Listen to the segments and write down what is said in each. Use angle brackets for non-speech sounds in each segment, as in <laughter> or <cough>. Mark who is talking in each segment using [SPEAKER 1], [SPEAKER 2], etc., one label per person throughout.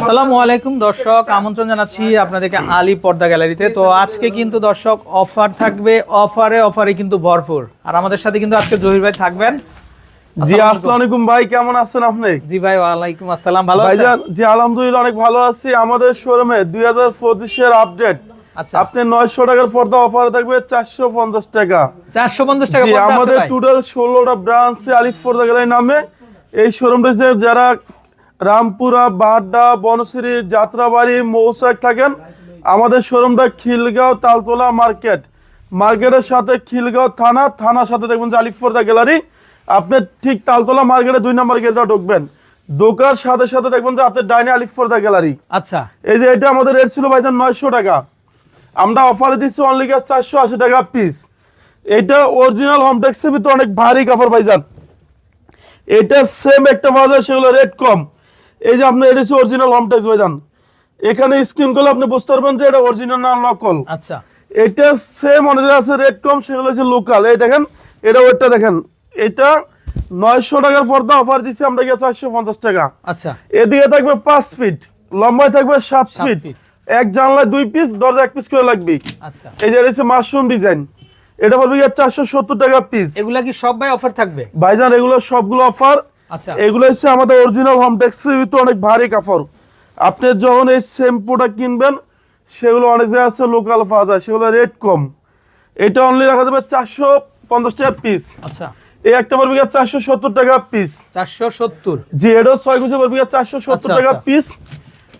[SPEAKER 1] আসসালামু আলাইকুম দর্শক। আমন্ত্রণ জানাচ্ছি আপনাদেরকে আলী পর্দা গ্যালারিতে। তো আজকে কিন্তু দর্শক অফার থাকবে। অফারে অফারে কিন্তু ভরপুর। আর আমাদের সাথে কিন্তু আজকে জহির ভাই থাকবেন।
[SPEAKER 2] জি
[SPEAKER 1] আসসালামু
[SPEAKER 2] আলাইকুম। ভাই কেমন আছেন আপনি?
[SPEAKER 1] জি ভাই ওয়ালাইকুম আসসালাম। ভালো আছেন?
[SPEAKER 2] ভাইজান জি আলহামদুলিল্লাহ অনেক ভালো আছি। আমাদের শোরুমে দুই হাজার পঁচিশের আপডেট
[SPEAKER 1] আচ্ছা।
[SPEAKER 2] আপনি নয়শো টাকার পর্দা অফার থাকবে চারশো পঞ্চাশ টাকা।
[SPEAKER 1] চারশো পঞ্চাশ টাকা
[SPEAKER 2] আমাদের? টোটাল ষোলোটা ব্রাঞ্চ আলিফ পর্দা গ্যালারি নামে এই শোরুমটা যারা রামপুরা বাড্ডা বনশ্রী যাত্রাবাড়ি মৌসাক থাকেন। আমাদের শোরুমটা খিলগাঁও তালতলা মার্কেট। মার্কেটের সাথে খিলগাঁও থানা থানার সাথে দেখবেন যে আলিফ পর্দা গ্যালারি। আপনি ঠিক তালতলা মার্কেটে দুই নম্বর গেটে ঢুকবেন। দোকার সাথে সাথে দেখবেন যে আপনার ডাইনে আলিফ পর্দা গ্যালারি।
[SPEAKER 1] আচ্ছা।
[SPEAKER 2] এই যে এটা আমাদের রেট ছিল ভাইজান নয়শো টাকা। আমরা অফারে দিচ্ছি অনলি গ্যাস চারশো আশি টাকা পিস এটা অরিজিনাল হোম ট্যাক্সের ভিতরে অনেক ভারী কাপড় ভাইজান। এটা সেম একটা বাজার সেগুলো রেট কম। এই যে আপনি এটা হচ্ছে অরিজিনাল হোম ট্যাক্স ভাইজান। এখানে স্ক্রিন করলে আপনি বুঝতে পারবেন যে এটা অরিজিনাল না নকল
[SPEAKER 1] আচ্ছা।
[SPEAKER 2] এটা সেম অনেক আছে রেট কম সেগুলো হচ্ছে লোকাল এই দেখেন এটা ওইটা দেখেন। এটা নয়শো টাকার পর্দা অফার দিচ্ছি আমরা গিয়ে চারশো পঞ্চাশ টাকা।
[SPEAKER 1] আচ্ছা।
[SPEAKER 2] এদিকে থাকবে পাঁচ ফিট লম্বায় থাকবে সাত ফিট। এক জানলায় দুই পিস দরজা এক পিস করে লাগবে।
[SPEAKER 1] আচ্ছা।
[SPEAKER 2] এই যে হচ্ছে মাশরুম ডিজাইন এটা পড়বে চারশো সত্তর টাকা পিস
[SPEAKER 1] এগুলা কি সব ভাই অফার থাকবে?
[SPEAKER 2] ভাইজান এগুলো সবগুলো অফার এগুলো হচ্ছে আমাদের অরিজিনাল হোম ট্যাক্সের ভিতরে অনেক ভারী কাপড়। আপনি যখন এই শ্যাম্পুটা কিনবেন সেগুলো অনেক জায়গায় আছে লোকাল পাওয়া যায় সেগুলো রেট কম। এটা অনলি রাখা যাবে চারশো পঞ্চাশ টাকা পিস
[SPEAKER 1] আচ্ছা।
[SPEAKER 2] এই একটা পড়বে চারশো সত্তর টাকা পিস
[SPEAKER 1] চারশো সত্তর।
[SPEAKER 2] জি এটাও ছয় কুচি পড়বে চারশো সত্তর
[SPEAKER 1] আচ্ছা,
[SPEAKER 2] টাকা
[SPEAKER 1] আচ্ছা।
[SPEAKER 2] পিস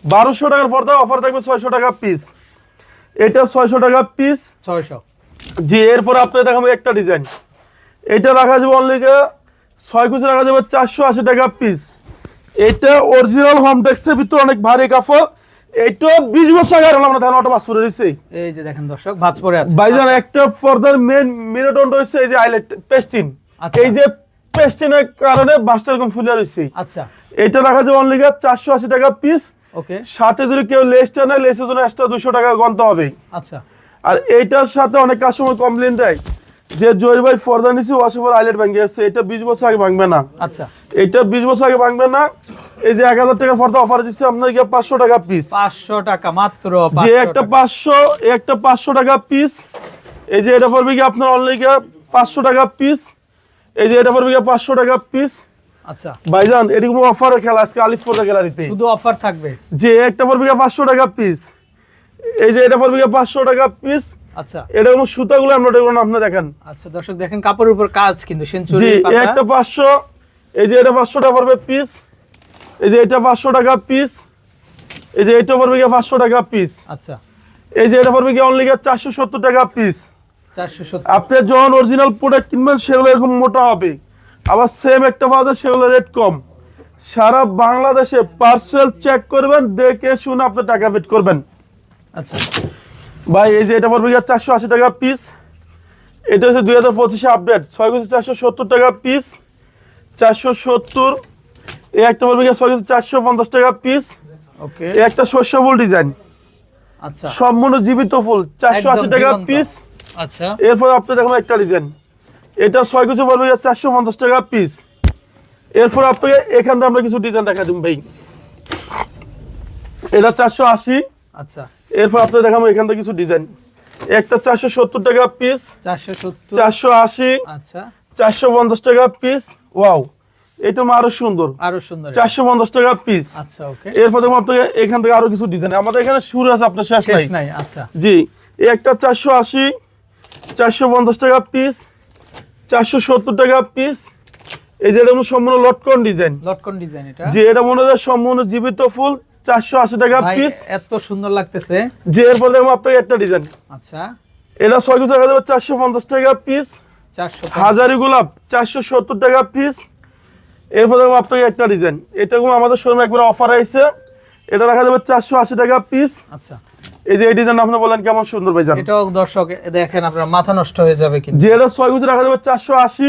[SPEAKER 2] বারোশো টাকার পর্দা অফার থাকবে ছয়শো টাকা পিস এটা ছয়শো টাকা পিস
[SPEAKER 1] ছয়শো।
[SPEAKER 2] জি এরপর আপনার দেখাবো একটা ডিজাইন এটা রাখা যাবে অনলি ছয় কুচি রাখা যাবে চারশো আশি টাকা পিস এটা অরিজিনাল হোম ট্যাক্সের ভিতরে অনেক ভারী কাপড়। এটা বিশ বছর আগে আমরা ধান অটো
[SPEAKER 1] এই যে দেখেন দর্শক ভাঁজ পরে আছে।
[SPEAKER 2] ভাইজান একটা মেন রয়েছে এই যে পেস্টিন
[SPEAKER 1] আচ্ছা।
[SPEAKER 2] এই যে পেস্টিনের কারণে বাসটা এরকম ফুলে রয়েছে।
[SPEAKER 1] আচ্ছা।
[SPEAKER 2] এটা রাখা যাবে অনলি চারশো আশি টাকা পিস
[SPEAKER 1] ওকে।
[SPEAKER 2] সাথে যদি কেউ লেসটা নেয় লেসের জন্য এক্সট্রা দুশো টাকা গন্ত হবে।
[SPEAKER 1] আচ্ছা।
[SPEAKER 2] আর এইটার সাথে অনেক কাস্টমার কমপ্লেন দেয়। যে জয়ের ভাই ফর্দা নিছি ওয়াশিফার আইলেট ভাঙে আসছে। এটা বিশ বছর আগে ভাঙবে না।
[SPEAKER 1] আচ্ছা।
[SPEAKER 2] এটা বিশ বছর আগে ভাঙবে না। এই যে এক হাজার টাকার ফর্দা অফার দিচ্ছে আপনার গিয়ে পাঁচশো টাকা পিস
[SPEAKER 1] পাঁচশো টাকা মাত্র
[SPEAKER 2] যে একটা। পাঁচশো এই একটা পাঁচশো টাকা পিস এই যে এটা পড়বে গিয়ে আপনার অনলি গিয়ে পাঁচশো টাকা পিস এই যে এটা পড়বে গিয়ে পাঁচশো টাকা পিস
[SPEAKER 1] আচ্ছা।
[SPEAKER 2] ভাইজান এরকম অফারের খেলা আজকে আলিফ ফোর্দা গ্যালারিতে।
[SPEAKER 1] শুধু অফার থাকবে?
[SPEAKER 2] যে একটা পড়বে গিয়ে পাঁচশো টাকা পিস এই যে এটা পড়বে গিয়ে পাঁচশো টাকা পিস
[SPEAKER 1] আচ্ছা।
[SPEAKER 2] এটা কোনো সুতাগুলো আমরা আপনি দেখেন।
[SPEAKER 1] আচ্ছা দর্শক দেখেন কাপড়ের উপর কাজ কিন্তু সেঞ্চুরি
[SPEAKER 2] এই একটা পাঁচশো এই যে এটা পাঁচশো টাকা পড়বে পিস এই যে এটা পাঁচশো টাকা পিস এই যে এটা পড়বে গিয়ে পাঁচশো টাকা পিস
[SPEAKER 1] আচ্ছা।
[SPEAKER 2] এই যে এটা পড়বে গিয়ে অনলি গিয়ে চারশো সত্তর টাকা পিস আপনি যখন অরিজিনাল প্রোডাক্ট কিনবেন সেগুলো এরকম মোটা হবে। আবার সেম একটা পাওয়া যায় সেগুলো রেট কম। সারা বাংলাদেশে পার্সেল চেক করবেন দেখে শুনে আপনি টাকা পেড করবেন।
[SPEAKER 1] আচ্ছা।
[SPEAKER 2] ভাই এই যে এটা পড়বে গিয়ে চারশো আশি টাকা পিস এটা হচ্ছে দুই হাজার পঁচিশে আপডেট ছয় কেজি চারশো সত্তর টাকা পিস চারশো সত্তর। এই একটা পড়বে গিয়ে ছয় কেজি চারশো পঞ্চাশ টাকা পিস
[SPEAKER 1] ওকে।
[SPEAKER 2] এই একটা শস্য ফুল ডিজাইন
[SPEAKER 1] আচ্ছা।
[SPEAKER 2] সম্পূর্ণ জীবিত ফুল চারশো আশি টাকা পিস
[SPEAKER 1] আচ্ছা।
[SPEAKER 2] এরপর আপনি দেখুন একটা ডিজাইন এটা ছয় কিছু পড়বে চারশো পঞ্চাশ টাকা পিস এরপর আপনাকে এখান থেকে আমরা কিছু ডিজাইন দেখা দিন ভাই। এটা চারশো আশি।
[SPEAKER 1] আচ্ছা।
[SPEAKER 2] এরপর আপনাকে দেখাবো এখান থেকে কিছু ডিজাইন একটা চারশো সত্তর টাকা পিস
[SPEAKER 1] চারশো সত্তর।
[SPEAKER 2] চারশো আশি
[SPEAKER 1] আচ্ছা।
[SPEAKER 2] চারশো পঞ্চাশ টাকা পিস ওয়াও এটা আরও সুন্দর।
[SPEAKER 1] আরও সুন্দর
[SPEAKER 2] চারশো পঞ্চাশ টাকা পিস
[SPEAKER 1] আচ্ছা ওকে।
[SPEAKER 2] এরপর দেখুন আপনাকে এখান থেকে আরও কিছু ডিজাইন আমাদের এখানে শুরু আছে আপনার শেষ নাই।
[SPEAKER 1] আচ্ছা।
[SPEAKER 2] জি একটা চারশো আশি চারশো পঞ্চাশ টাকা পিস চারশো সত্তর টাকা পিস এই যে এটা সম্পূর্ণ লটকন ডিজাইন
[SPEAKER 1] লটকন ডিজাইন এটা।
[SPEAKER 2] যে এটা মনে হয় সম্পূর্ণ জীবিত ফুল। চারশো আশি টাকা পিস
[SPEAKER 1] এত সুন্দর লাগতেছে।
[SPEAKER 2] যে এরপর দেখব আপনাকে একটা ডিজাইন
[SPEAKER 1] আচ্ছা।
[SPEAKER 2] এটা ছয় কিছু টাকা দেবে চারশো পঞ্চাশ টাকা পিস
[SPEAKER 1] চারশো
[SPEAKER 2] হাজারি গোলাপ চারশো সত্তর টাকা পিস এরপর দেখব আপনাকে একটা ডিজাইন এটা কোনো আমাদের শোরুমে একবার অফার আইছে। এটা রাখা যাবে চারশো আশি টাকা পিস
[SPEAKER 1] আচ্ছা।
[SPEAKER 2] এই যে এই ডিজাইন আপনি বলেন কেমন সুন্দর ভাইজান
[SPEAKER 1] এটাও দর্শক দেখেন আপনার মাথা নষ্ট হয়ে যাবে কিন্তু।
[SPEAKER 2] যে এটা ছয় কিছু রাখা যাবে চারশো আশি।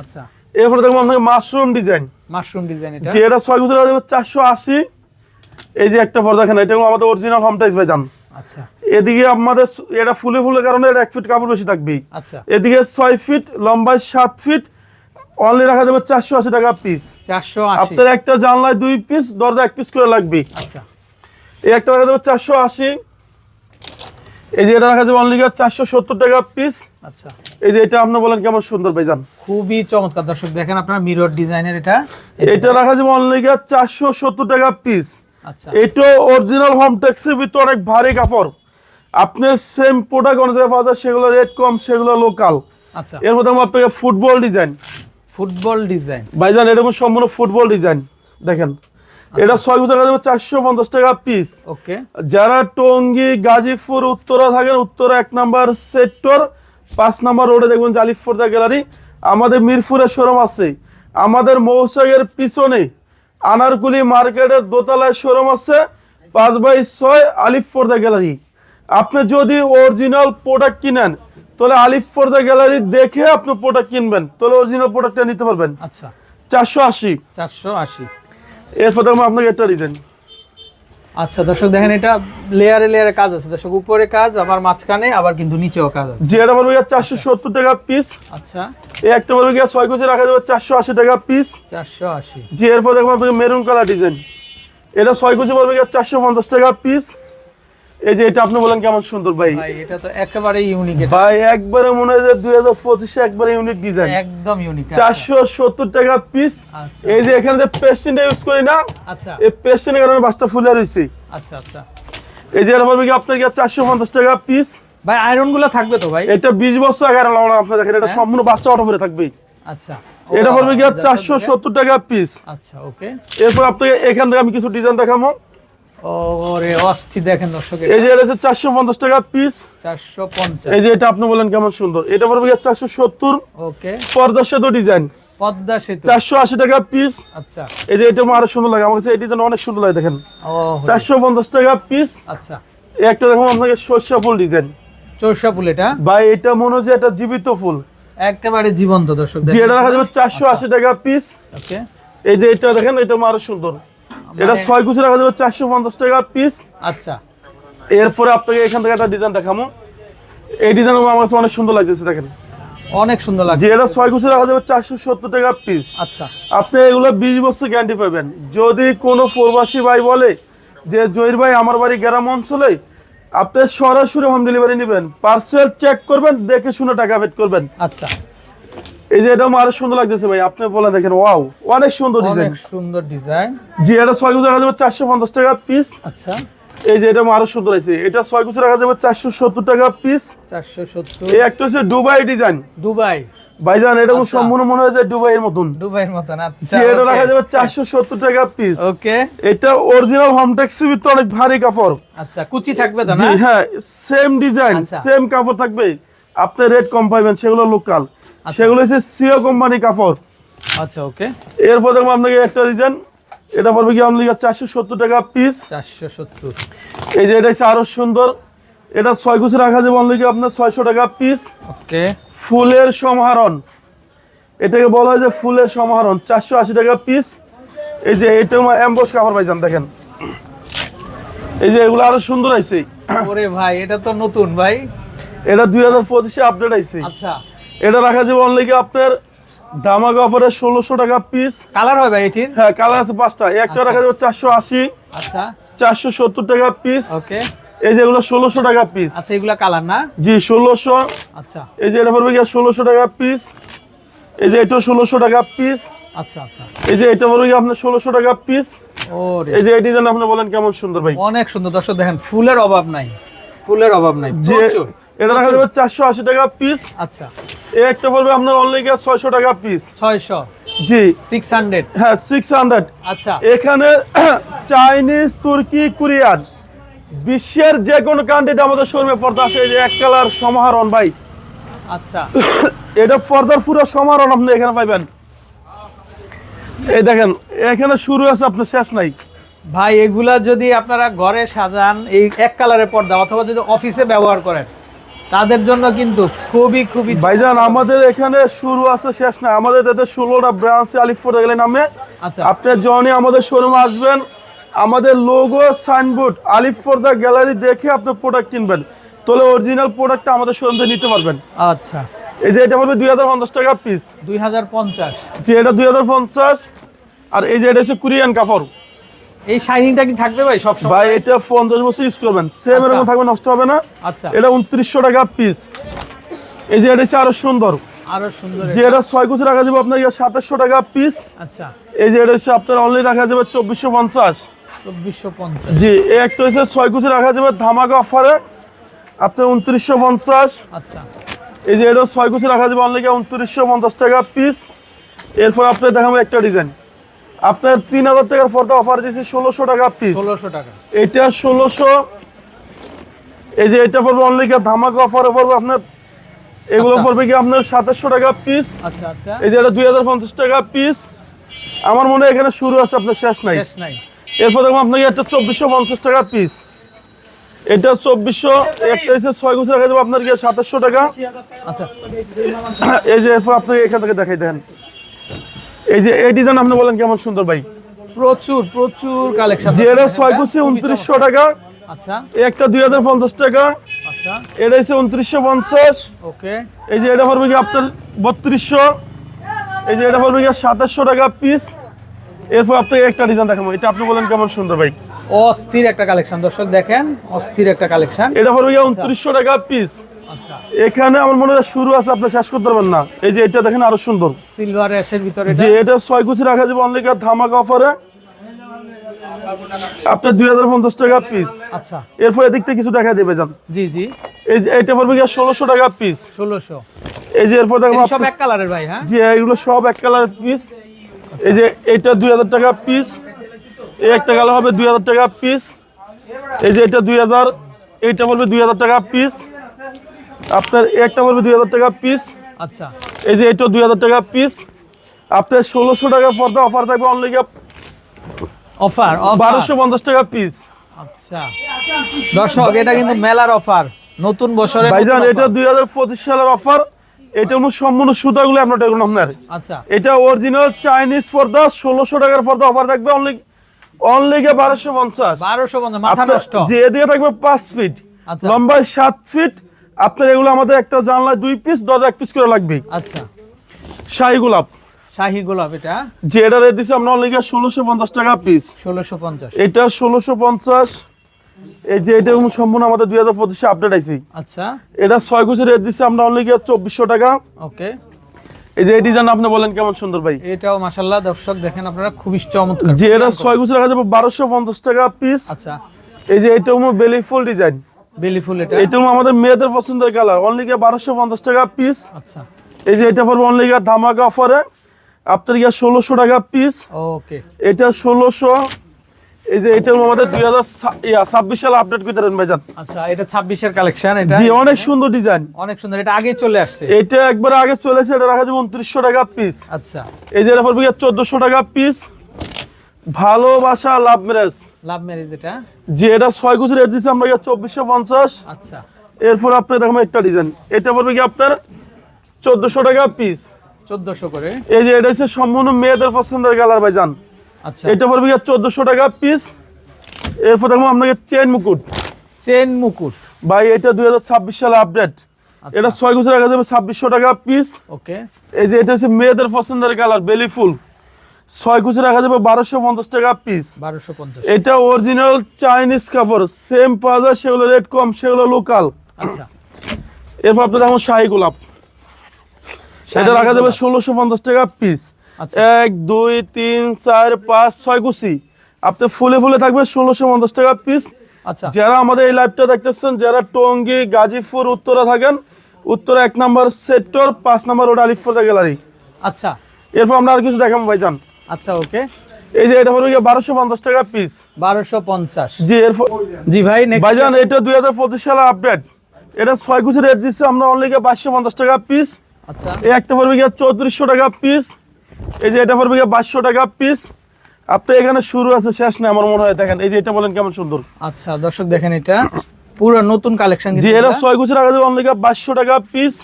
[SPEAKER 1] আচ্ছা।
[SPEAKER 2] এরপরে দেখব আপনাকে মাশরুম ডিজাইন
[SPEAKER 1] মাশরুম ডিজাইন এটা।
[SPEAKER 2] যে এটা ছয় বছর আগে চারশো আশি। এই যে একটা পর্দা দেখেন এটা আমাদের অরিজিনাল হোম টাইস ভাই যান
[SPEAKER 1] আচ্ছা।
[SPEAKER 2] এদিকে আমাদের এটা ফুলে ফুলে কারণে এটা এক ফিট কাপড় বেশি থাকবেই।
[SPEAKER 1] আচ্ছা।
[SPEAKER 2] এদিকে ছয় ফিট লম্বায় সাত ফিট অনলি রাখা যাবে চারশো আশি টাকা পিস
[SPEAKER 1] চারশো আশি।
[SPEAKER 2] আপনার একটা জানলায় দুই পিস দরজা এক পিস করে লাগবে
[SPEAKER 1] আচ্ছা।
[SPEAKER 2] এই একটা রাখা যাবে চারশো আশি। এই যে এটা রাখা যাবে অনলি চারশো সত্তর টাকা পিস
[SPEAKER 1] আচ্ছা।
[SPEAKER 2] এই যে এটা আপনি বলেন কেমন সুন্দর ভাইজান
[SPEAKER 1] খুবই চমৎকার। দর্শক দেখেন আপনার মিরর ডিজাইনের এটা।
[SPEAKER 2] এটা রাখা যাবে অনলি চারশো সত্তর টাকা পিস এটা অরিজিনাল হোম ট্যাক্সের ভিতরে অনেক ভারী কাপড়। আপনি সেম প্রোডাক্ট অনেক জায়গায় পাওয়া যায় সেগুলো রেট কম সেগুলো লোকাল
[SPEAKER 1] আচ্ছা।
[SPEAKER 2] এর মধ্যে আমি আপনাকে ফুটবল ডিজাইন
[SPEAKER 1] ফুটবল ডিজাইন
[SPEAKER 2] ভাইজান এটা সম্পূর্ণ ফুটবল ডিজাইন দেখেন এটা ছয় বছর টাকা চারশো পঞ্চাশ টাকা পিস
[SPEAKER 1] ওকে
[SPEAKER 2] যারা টঙ্গী গাজীপুর উত্তরা থাকেন উত্তরা এক নাম্বার সেক্টর পাঁচ নাম্বার রোডে দেখবেন জালিফোর্দা গ্যালারি আমাদের মিরপুরের শোরুম আছে। আমাদের মৌসাগের পিছনে আনারকুলি মার্কেটের দোতলায় শোরুম আছে পাঁচ বাই ছয় আলিফ আলিফোর্দা গ্যালারি। আপনি যদি অরিজিনাল প্রোডাক্ট কিনেন তাহলে আলিফ আলিফোর্দা গ্যালারি দেখে আপনি প্রোডাক্ট কিনবেন তাহলে অরিজিনাল প্রোডাক্টটা নিতে পারবেন।
[SPEAKER 1] আচ্ছা।
[SPEAKER 2] চারশো আশি।
[SPEAKER 1] চারশো আশি।
[SPEAKER 2] এরপর আপনাকে এটা ডিজাইন
[SPEAKER 1] আচ্ছা দর্শক দেখেন এটা লেয়ারে লেয়ারে কাজ আছে। দর্শক উপরে কাজ আবার মাঝখানে আবার কিন্তু নিচেও কাজ আছে।
[SPEAKER 2] এটা পড়বে চারশো সত্তর টাকা পিস
[SPEAKER 1] আচ্ছা।
[SPEAKER 2] এই একটা পড়বে গিয়ে ছয় কুচি রাখা যাবে চারশো আশি টাকা পিস
[SPEAKER 1] চারশো আশি।
[SPEAKER 2] যে এরপর দেখবেন মেরুন কালার ডিজাইন এটা ছয় কুচি পড়বে গিয়ে চারশো পঞ্চাশ টাকা পিস এই যে এটা আপনি বলেন কেমন সুন্দর ভাই?
[SPEAKER 1] ভাই এটা তো একেবারে ইউনিক
[SPEAKER 2] ভাই একবারে মনে হয় যে দুই হাজার পঁচিশে একবারে ইউনিক ডিজাইন
[SPEAKER 1] একদম ইউনিক
[SPEAKER 2] চারশো সত্তর টাকা পিস
[SPEAKER 1] আচ্ছা।
[SPEAKER 2] এই যে এখানে যে পেস্টিনটা ইউজ করি না
[SPEAKER 1] আচ্ছা।
[SPEAKER 2] এই পেস্টিনের কারণে বাসটা ফুলে রয়েছে।
[SPEAKER 1] আচ্ছা আচ্ছা।
[SPEAKER 2] এই যে এটা পড়বে আপনার চারশো পঞ্চাশ টাকা পিস
[SPEAKER 1] ভাই আয়রনগুলো থাকবে তো ভাই?
[SPEAKER 2] এটা বিশ বছর আগে আনলাম আপনি দেখেন এটা
[SPEAKER 1] হ্যাঁ?
[SPEAKER 2] সম্পূর্ণ বাচ্চা অটো করে থাকবে।
[SPEAKER 1] আচ্ছা।
[SPEAKER 2] এটা পড়বে
[SPEAKER 1] আচ্ছা,
[SPEAKER 2] চারশো
[SPEAKER 1] আচ্ছা,
[SPEAKER 2] সত্তর টাকা পিস
[SPEAKER 1] আচ্ছা ওকে।
[SPEAKER 2] এরপর আপনাকে এখান থেকে আমি কিছু ডিজাইন দেখাবো।
[SPEAKER 1] ওরে অস্থির দেখেন দর্শক
[SPEAKER 2] এই যে এটা টাকা পিস এই যে আপনি বলেন কেমন সুন্দর। এটা পড়বে গিয়ে চারশো সত্তর।
[SPEAKER 1] ওকে।
[SPEAKER 2] পর্দা সেতু ডিজাইন
[SPEAKER 1] পদ্মা সেতু।
[SPEAKER 2] টাকা পিস
[SPEAKER 1] আচ্ছা।
[SPEAKER 2] এই যে এটা আরও সুন্দর লাগে। আমার কাছে এই ডিজাইন অনেক সুন্দর লাগে দেখেন।
[SPEAKER 1] ও
[SPEAKER 2] চারশো পঞ্চাশ টাকা পিস
[SPEAKER 1] আচ্ছা।
[SPEAKER 2] একটা দেখো আপনাকে সর্ষা ফুল ডিজাইন
[SPEAKER 1] ফুল এটা?
[SPEAKER 2] ভাই এটা মনে হচ্ছে এটা জীবিত ফুল।
[SPEAKER 1] একেবারে জীবন্ত দর্শক
[SPEAKER 2] যে এটা রাখা যাবে চারশো আশি টাকা পিস
[SPEAKER 1] ওকে।
[SPEAKER 2] এই যে এটা দেখেন এটা আরও সুন্দর। এটা
[SPEAKER 1] মানে-
[SPEAKER 2] ছয় কুচি রাখা যাবে চারশো পঞ্চাশ টাকা পিস
[SPEAKER 1] আচ্ছা।
[SPEAKER 2] এরপরে আপনাকে এখান থেকে একটা ডিজাইন দেখাবো এই ডিজাইন আমার কাছে অনেক সুন্দর লাগতেছে দেখেন।
[SPEAKER 1] অনেক সুন্দর লাগছে।
[SPEAKER 2] এটা ছয় কুচি রাখা যাবে চারশো সত্তর টাকা পিস
[SPEAKER 1] আচ্ছা।
[SPEAKER 2] আপনি এগুলো বিশ বছর গ্যারান্টি পাবেন। যদি কোনো প্রবাসী ভাই বলে যে জহির ভাই আমার বাড়ি গ্রাম অঞ্চলে আপনি সরাসরি হোম ডেলিভারি নেবেন। পার্সেল চেক করবেন দেখে শুনে টাকা পেড করবেন।
[SPEAKER 1] আচ্ছা।
[SPEAKER 2] এই যে এটা আমার আরও সুন্দর লাগতেছে ভাই আপনি বলে দেখেন ওয়াও অনেক সুন্দর ডিজাইন
[SPEAKER 1] অনেক সুন্দর ডিজাইন
[SPEAKER 2] যে এটা ছয় রাখা যাবে চারশো পঞ্চাশ টাকা পিস
[SPEAKER 1] আচ্ছা।
[SPEAKER 2] এই যে এটা আরও সুন্দর আছে এটা ছয় কুচি রাখা যাবে চারশো সত্তর টাকা পিস
[SPEAKER 1] চারশো সত্তর।
[SPEAKER 2] এই একটা হচ্ছে দুবাই ডিজাইন
[SPEAKER 1] দুবাই।
[SPEAKER 2] ভাইজান এটা
[SPEAKER 1] আচ্ছা।
[SPEAKER 2] সম্পূর্ণ মনে হয় যে দুবাইয়ের মতন।
[SPEAKER 1] দুবাইয়ের মতন আচ্ছা
[SPEAKER 2] এটা রাখা যাবে চারশো সত্তর টাকা পিস
[SPEAKER 1] ওকে।
[SPEAKER 2] এটা অরিজিনাল হোম ট্যাক্সির ভিতরে অনেক ভারী কাপড়।
[SPEAKER 1] আচ্ছা কুচি থাকবে তো
[SPEAKER 2] জি
[SPEAKER 1] না
[SPEAKER 2] হ্যাঁ সেম ডিজাইন। সেম কাপড় থাকবে। আপনি রেট কম পাইবেন সেগুলো লোকাল। সেগুলো হচ্ছে সিও কোম্পানি কাপড়।
[SPEAKER 1] আচ্ছা ওকে।
[SPEAKER 2] এরপর দেখব আপনাকে একটা ডিজাইন এটা পড়বে কি আপনি চারশো সত্তর টাকা পিস
[SPEAKER 1] চারশো সত্তর।
[SPEAKER 2] এই যে এটা হচ্ছে আরও সুন্দর। এটা ছয় কুচি রাখা যাবে অনলি কি আপনার ছয়শো টাকা পিস
[SPEAKER 1] ওকে।
[SPEAKER 2] ফুলের সমাহরণ। এটাকে বলা হয় যে ফুলের সমাহরণ চারশো আশি টাকা পিস এই যে এটা অ্যাম্বস কাপড় পাইজান দেখেন। এই যে এগুলো আরও সুন্দর আইছে।
[SPEAKER 1] ওরে ভাই এটা তো নতুন ভাই।
[SPEAKER 2] এটা দুই হাজার পঁচিশে আপডেট আইছে।
[SPEAKER 1] আচ্ছা।
[SPEAKER 2] এটা রাখা যাবে অনলি কি আপনার ধামাকা অফারে ষোলোশো টাকা পিস
[SPEAKER 1] কালার ভাই এটির?
[SPEAKER 2] হ্যাঁ কালার আছে পাঁচটা। একটা
[SPEAKER 1] আচ্ছা।
[SPEAKER 2] রাখা যাবে চারশো আশি।
[SPEAKER 1] আচ্ছা।
[SPEAKER 2] চারশো সত্তর টাকা পিস
[SPEAKER 1] ওকে।
[SPEAKER 2] এই যে এগুলো ষোলোশো টাকা পিস
[SPEAKER 1] আচ্ছা এগুলা কালার না?
[SPEAKER 2] জি ষোলোশো।
[SPEAKER 1] আচ্ছা।
[SPEAKER 2] এই যে এটা পড়বে গিয়ে ষোলোশো টাকা পিস এই যে এটা ষোলোশো টাকা পিস
[SPEAKER 1] আচ্ছা আচ্ছা।
[SPEAKER 2] এই যে এটা পড়বে গিয়ে আপনার ষোলোশো টাকা পিস এই যে এই ডিজাইন আপনি বলেন কেমন সুন্দর ভাই।
[SPEAKER 1] অনেক সুন্দর। দর্শক দেখেন ফুলের অভাব নাই। ফুলের অভাব নাই।
[SPEAKER 2] যে। এটা রাখা যাবে চারশো আশি টাকা পিস
[SPEAKER 1] আচ্ছা।
[SPEAKER 2] এই একটা পড়বে আপনার অনলি গিয়ে ছয়শো টাকা পিস
[SPEAKER 1] ছয়শো?
[SPEAKER 2] জি।
[SPEAKER 1] সিক্স হান্ড্রেড
[SPEAKER 2] হ্যাঁ সিক্স হান্ড্রেড
[SPEAKER 1] আচ্ছা।
[SPEAKER 2] এখানে চাইনিজ তুর্কি কোরিয়ান বিশ্বের যে কোনো কান্ট্রিতে আমাদের শোরুমে পর্দা আসে এই যে এক কালার সমাহরণ ভাই।
[SPEAKER 1] আচ্ছা। <clears throat>
[SPEAKER 2] এটা পর্দার পুরো সমাহরণ আপনি এখানে পাইবেন। এই দেখেন এখানে শুরু আছে আপনার শেষ নাই।
[SPEAKER 1] ভাই এগুলা যদি আপনারা ঘরে সাজান এই এক কালারের পর্দা অথবা যদি অফিসে ব্যবহার করেন তাদের জন্য কিন্তু খুবই খুবই
[SPEAKER 2] ভাইজান আমাদের এখানে শুরু আছে শেষ না আমাদের যাতে ষোলোটা ব্রাঞ্চ আলিফপুর গেলে নামে।
[SPEAKER 1] আচ্ছা।
[SPEAKER 2] আপনি যখনই আমাদের শোরুমে আসবেন। আমাদের লোগো সাইনবোর্ড আলিফ ফর্দা গ্যালারি দেখে আপনি প্রোডাক্ট কিনবেন। তাহলে অরিজিনাল প্রোডাক্টটা আমাদের শোরুম থেকে নিতে পারবেন।
[SPEAKER 1] আচ্ছা।
[SPEAKER 2] এই যে এটা পড়বে দুই হাজার পঞ্চাশ টাকা পিস
[SPEAKER 1] দুই হাজার পঞ্চাশ।
[SPEAKER 2] যে এটা দুই হাজার পঞ্চাশ। আর এই যে এটা হচ্ছে কোরিয়ান কাপড়।
[SPEAKER 1] এই শাইনিংটা কি থাকবে ভাই সব
[SPEAKER 2] ভাই এটা পঞ্চাশ বছর ইউজ করবেন। সেম
[SPEAKER 1] আচ্ছা।
[SPEAKER 2] এরকম থাকবে নষ্ট হবে না।
[SPEAKER 1] আচ্ছা।
[SPEAKER 2] এটা উনত্রিশশো টাকা পিস এই যে এটা আরও সুন্দর।
[SPEAKER 1] আরও সুন্দর
[SPEAKER 2] যে এটা। ছয় কুচি রাখা যাবে আপনার সাতাশশো টাকা পিস
[SPEAKER 1] আচ্ছা।
[SPEAKER 2] এই যে এটা হচ্ছে আপনার অনলি রাখা যাবে চব্বিশশো পঞ্চাশ।
[SPEAKER 1] চব্বিশশো পঞ্চাশ।
[SPEAKER 2] জি এই একটা হচ্ছে ছয় কুচি রাখা যাবে ধামাকা অফারে আপনার উনত্রিশশো পঞ্চাশ।
[SPEAKER 1] আচ্ছা।
[SPEAKER 2] এই যে এটা ছয় কুচি রাখা যাবে অনলি উনত্রিশশো পঞ্চাশ টাকা পিস এরপর আপনার দেখাবো একটা ডিজাইন আপনার তিন হাজার টাকার পর্দা অফার দিয়েছি ষোলোশো টাকা পিস
[SPEAKER 1] ষোলোশো টাকা।
[SPEAKER 2] এটা ষোলোশো। এই যে এটা পড়বে অনলি ধামাকা অফারে পড়বে আপনার এগুলো
[SPEAKER 1] আচ্ছা।
[SPEAKER 2] পড়বে কি আপনার সাতাশশো টাকা পিস
[SPEAKER 1] আচ্ছা আচ্ছা।
[SPEAKER 2] এই যে এটা দুই হাজার পঞ্চাশ টাকা পিস আমার মনে হয় এখানে শুরু আছে আপনার শেষ নাই। এরপর দেখব আপনাকে একটা চব্বিশশো পঞ্চাশ টাকা পিস এটা চব্বিশশো একটা হচ্ছে ছয় গুছি রাখা যাবে আপনার কি সাতাশশো টাকা।
[SPEAKER 1] আচ্ছা।
[SPEAKER 2] এই যে এরপর আপনাকে এখান থেকে দেখাই দেন। এই যে এই ডিজাইন আপনি বলেন কেমন সুন্দর ভাই?
[SPEAKER 1] প্রচুর প্রচুর কালেকশন
[SPEAKER 2] যে এটা ছয় গুছি উনত্রিশশো টাকা।
[SPEAKER 1] আচ্ছা।
[SPEAKER 2] একটা দুই হাজার পঞ্চাশ টাকা।
[SPEAKER 1] আচ্ছা।
[SPEAKER 2] এটা হচ্ছে উনত্রিশশো পঞ্চাশ।
[SPEAKER 1] ওকে।
[SPEAKER 2] এই যে এটা পড়বে কি আপনার বত্রিশশো। এই যে এটা পড়বে কি সাতাশশো টাকা পিস এরপর আপনাকে একটা ডিজাইন দেখাবো। এটা আপনি বলেন কেমন সুন্দর ভাই?
[SPEAKER 1] অস্থির একটা কালেকশন দর্শক দেখেন অস্থির একটা কালেকশন
[SPEAKER 2] এটা পড়বে কি উনত্রিশশো টাকা পিস এখানে আমার মনে হয় শুরু আছে আপনি শেষ করতে পারবেন না। এই যে এটা দেখেন আরও সুন্দর।
[SPEAKER 1] সিলভার অ্যাশের ভিতরে
[SPEAKER 2] যে
[SPEAKER 1] এটা।
[SPEAKER 2] ছয় কুচি রাখা যাবে অনলি ধামাকা অফারে আপনার দুই হাজার পঞ্চাশ টাকা পিস
[SPEAKER 1] আচ্ছা।
[SPEAKER 2] এরপর এদিক থেকে কিছু দেখা দেবে যান
[SPEAKER 1] জি জি।
[SPEAKER 2] এই যে এটা পড়বে কি ষোলোশো টাকা পিস
[SPEAKER 1] ষোলোশো।
[SPEAKER 2] এই যে এরপর দেখব
[SPEAKER 1] সব এক কালারের ভাই হ্যাঁ?
[SPEAKER 2] এগুলো সব এক কালার পিস এই যে এটা দুই হাজার টাকা পিস এই একটা কালার হবে দুই হাজার টাকা পিস এই যে এটা দুই হাজার এইটা পড়বে দুই হাজার টাকা পিস আপনার একটা পড়বে দুই হাজার টাকা পিস
[SPEAKER 1] আচ্ছা।
[SPEAKER 2] এই যে এটা দুই হাজার টাকা পিস আপনার ষোলোশো টাকা পর্দা অফার থাকবে অনলি
[SPEAKER 1] অফার
[SPEAKER 2] বারোশো পঞ্চাশ টাকা পিস
[SPEAKER 1] আচ্ছা। দর্শক এটা কিন্তু মেলার অফার নতুন বছরে
[SPEAKER 2] ভাইজান এটা দুই হাজার পঁচিশ সালের অফার এটা হলো সম্পূর্ণ সুতাগুলো আপনার এগুলো আপনার
[SPEAKER 1] আচ্ছা।
[SPEAKER 2] এটা অরিজিনাল চাইনিজ পর্দা ষোলোশো টাকার পর্দা অফার থাকবে অনলি অনলি গে বারোশো পঞ্চাশ।
[SPEAKER 1] বারোশো পঞ্চাশ মাথা নষ্ট।
[SPEAKER 2] যে দিয়ে থাকবে পাঁচ ফিট
[SPEAKER 1] আচ্ছা।
[SPEAKER 2] লম্বায় সাত ফিট আপনার এগুলো আমাদের একটা জানলায় দুই পিস দরজা এক পিস করে লাগবে।
[SPEAKER 1] আচ্ছা।
[SPEAKER 2] শাহি গোলাপ।
[SPEAKER 1] শাহি গোলাপ এটা?
[SPEAKER 2] যে এটা রেট দিচ্ছে আমরা অনলি ষোলোশো পঞ্চাশ টাকা পিস
[SPEAKER 1] ষোলোশো পঞ্চাশ।
[SPEAKER 2] এটা ষোলোশো পঞ্চাশ। এই যে এটা সম্পূর্ণ আমাদের দুই হাজার পঁচিশে আপডেট আইছি।
[SPEAKER 1] আচ্ছা।
[SPEAKER 2] এটা ছয় কুচি রেট দিচ্ছে আমরা অনলি চব্বিশশো টাকা।
[SPEAKER 1] ওকে।
[SPEAKER 2] এই যে এই ডিজাইন আপনি বলেন কেমন সুন্দর ভাই।
[SPEAKER 1] এটাও মাশাল্লাহ দর্শক দেখেন আপনারা খুবই চমৎকার।
[SPEAKER 2] যে এটা ছয় কুচি রাখা যাবে বারোশো পঞ্চাশ টাকা পিস
[SPEAKER 1] আচ্ছা।
[SPEAKER 2] এই যে এটা বেলি ফুল ডিজাইন
[SPEAKER 1] বেলি ফুল এটা?
[SPEAKER 2] এটা আমাদের মেয়েদের পছন্দের কালার। অনলি বারোশো পঞ্চাশ টাকা পিস
[SPEAKER 1] আচ্ছা।
[SPEAKER 2] এই যে এটা পড়বে অনলি ধামাকা অফারে আপনার গিয়ে ষোলোশো টাকা পিস
[SPEAKER 1] ওকে
[SPEAKER 2] এটা ষোলোশো। এই যে এটা আমাদের দুই হাজার ছাব্বিশ সালে আপডেট করতে পারেন ভাইজান।
[SPEAKER 1] আচ্ছা এটা ছাব্বিশের কালেকশন এটা
[SPEAKER 2] জি অনেক সুন্দর ডিজাইন
[SPEAKER 1] অনেক সুন্দর এটা আগে চলে আসছে।
[SPEAKER 2] এটা একবার আগে চলেছে এটা রাখা যাবে উনত্রিশশো টাকা পিস
[SPEAKER 1] আচ্ছা।
[SPEAKER 2] এই যে এটা পড়বে চোদ্দশো টাকা পিস ভালোবাসা লাভ ম্যারেজ
[SPEAKER 1] লাভ ম্যারেজ এটা?
[SPEAKER 2] যে এটা ছয় কুচি রেট দিচ্ছে আমরা চব্বিশশো পঞ্চাশ।
[SPEAKER 1] আচ্ছা।
[SPEAKER 2] এরপর আপনার দেখুন একটা ডিজাইন এটা পড়বে কি আপনার? চোদ্দশো টাকা পিস
[SPEAKER 1] চোদ্দশো করে?
[SPEAKER 2] এই যে এটা হচ্ছে সম্পূর্ণ মেয়েদের পছন্দের কালার ভাইজান।
[SPEAKER 1] আচ্ছা।
[SPEAKER 2] এটা পড়বে কি চোদ্দশো টাকা পিস এরপর দেখব আপনাকে চেন মুকুট।
[SPEAKER 1] চেন মুকুট।
[SPEAKER 2] ভাই এটা দুই হাজার ছাব্বিশ সালে আপডেট
[SPEAKER 1] আচ্ছা।
[SPEAKER 2] এটা ছয় কুচি রাখা যাবে ছাব্বিশশো টাকা পিস
[SPEAKER 1] ওকে
[SPEAKER 2] এই যে এটা হচ্ছে মেয়েদের পছন্দের কালার বেলি ফুল ছয় কুচি রাখা যাবে বারোশো পঞ্চাশ টাকা পিস
[SPEAKER 1] বারোশো পঞ্চাশ।
[SPEAKER 2] এটা অরিজিনাল চাইনিজ কাপড় সেম পাওয়া যায় সেগুলো রেট কম সেগুলো লোকাল
[SPEAKER 1] আচ্ছা।
[SPEAKER 2] এরপর আপনার দেখুন শাহি গোলাপ। এটা রাখা যাবে ষোলোশো পঞ্চাশ টাকা পিস
[SPEAKER 1] আচ্ছা।
[SPEAKER 2] এক দুই তিন চার পাঁচ ছয় কুচি। আপনি ফুলে ফুলে থাকবে ষোলোশো পঞ্চাশ টাকা পিস
[SPEAKER 1] আচ্ছা।
[SPEAKER 2] যারা আমাদের এই লাইভটা দেখতেছেন যারা টঙ্গী গাজীপুর উত্তরা থাকেন উত্তরা এক নম্বর সেক্টর পাঁচ নম্বর রোড আলিফোর্দা গ্যালারি
[SPEAKER 1] আচ্ছা।
[SPEAKER 2] এরপর আমরা আর কিছু দেখাবো ভাইজান।
[SPEAKER 1] আচ্ছা ওকে।
[SPEAKER 2] এই যে এটা পড়বে বারোশো পঞ্চাশ টাকা পিস
[SPEAKER 1] বারোশো পঞ্চাশ।
[SPEAKER 2] জি এরপর
[SPEAKER 1] জি ভাই
[SPEAKER 2] ভাইজান এটা দুই হাজার পঁচিশ সালের আপডেট এটা ছয় কুচি রেট দিচ্ছে আমরা অনলি বাইশশো পঞ্চাশ টাকা পিস
[SPEAKER 1] আচ্ছা।
[SPEAKER 2] এই একটা পড়বে গিয়ে চৌত্রিশশো টাকা পিস এই যে এটা পড়বে গিয়ে বাইশশো টাকা পিস আপনি এখানে শুরু আছে শেষ নেই আমার মনে হয় দেখেন এই যে এটা বলেন কেমন সুন্দর।
[SPEAKER 1] আচ্ছা দর্শক দেখেন এটা। পুরো নতুন কালেকশন
[SPEAKER 2] জি এটা ছয় কুচি রাখা যাবে অনলি বাইশশো টাকা পিস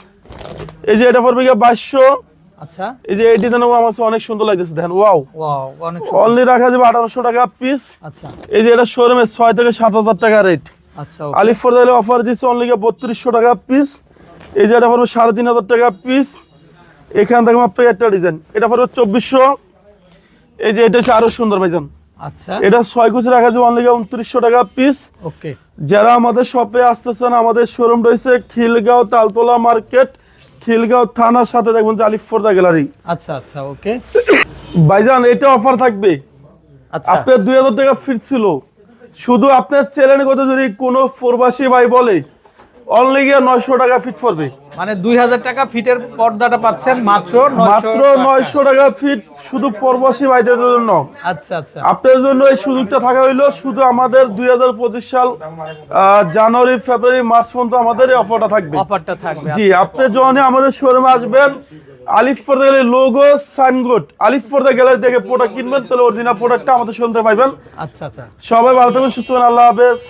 [SPEAKER 2] এই যে এটা পড়বে গিয়ে বাইশশো।
[SPEAKER 1] আচ্ছা।
[SPEAKER 2] এই যে এই ডিজাইন আমার কাছে অনেক সুন্দর লাগতেছে দেখেন ওয়াও।
[SPEAKER 1] ওয়াও অনেক
[SPEAKER 2] অনলি রাখা যাবে আঠারোশো টাকা পিস
[SPEAKER 1] আচ্ছা।
[SPEAKER 2] এই যে এটা শোরুমে ছয় থেকে সাত হাজার টাকা রেট
[SPEAKER 1] আচ্ছা
[SPEAKER 2] আলিফ ফরদাইলে অফার দিচ্ছে অনলি বত্রিশশো টাকা পিস এই যে এটা পড়বে সাড়ে তিন হাজার টাকা পিস এখান থেকে আপনাকে একটা ডিজাইন এটা পড়বে চব্বিশশো। এই যে এটা হচ্ছে আরও সুন্দর ভাইজান।
[SPEAKER 1] আচ্ছা।
[SPEAKER 2] এটা ছয় কুচি রাখা যাবে অনলি উনত্রিশশো টাকা পিস
[SPEAKER 1] ওকে
[SPEAKER 2] যারা আমাদের শপে আসতেছেন আমাদের শোরুম রয়েছে খিলগাঁও তালতলা মার্কেট খিলগাঁও থানার সাথে দেখবেন যে আলিফ ফোর্দা গ্যালারি।
[SPEAKER 1] আচ্ছা আচ্ছা ওকে।
[SPEAKER 2] ভাইজান এটা অফার থাকবে।
[SPEAKER 1] আচ্ছা।
[SPEAKER 2] আপনার দুই হাজার টাকা ফিট ছিল। শুধু আপনার চ্যানেল কথা যদি কোনো প্রবাসী ভাই বলে অনলি গিয়ে নয়শো টাকা ফিট পড়বে।
[SPEAKER 1] মানে দুই হাজার টাকা ফিটের পর্দাটা পাচ্ছেন মাত্র
[SPEAKER 2] মাত্র নয়শো টাকা ফিট শুধু প্রবাসী ভাইদের জন্য।
[SPEAKER 1] আচ্ছা আচ্ছা।
[SPEAKER 2] আপনার জন্য এই সুযোগটা থাকা হইল শুধু আমাদের সাল জানুয়ারি ফেব্রুয়ারি মার্চ পর্যন্ত আমাদের এই অফারটা থাকবে।
[SPEAKER 1] অফারটা থাকবে
[SPEAKER 2] জি আপনি যখন আমাদের শোরুমে আসবেন আলিফ পর্দা গ্যালারি লোগো সাইনবোর্ড আলিফ পর্দা গ্যালারি থেকে প্রোডাক্ট কিনবেন তাহলে অরিজিনাল প্রোডাক্টটা আমাদের থেকে পাইবেন।
[SPEAKER 1] আচ্ছা আচ্ছা।
[SPEAKER 2] সবাই ভালো থাকবেন সুস্থ আল্লাহ হাফেজ।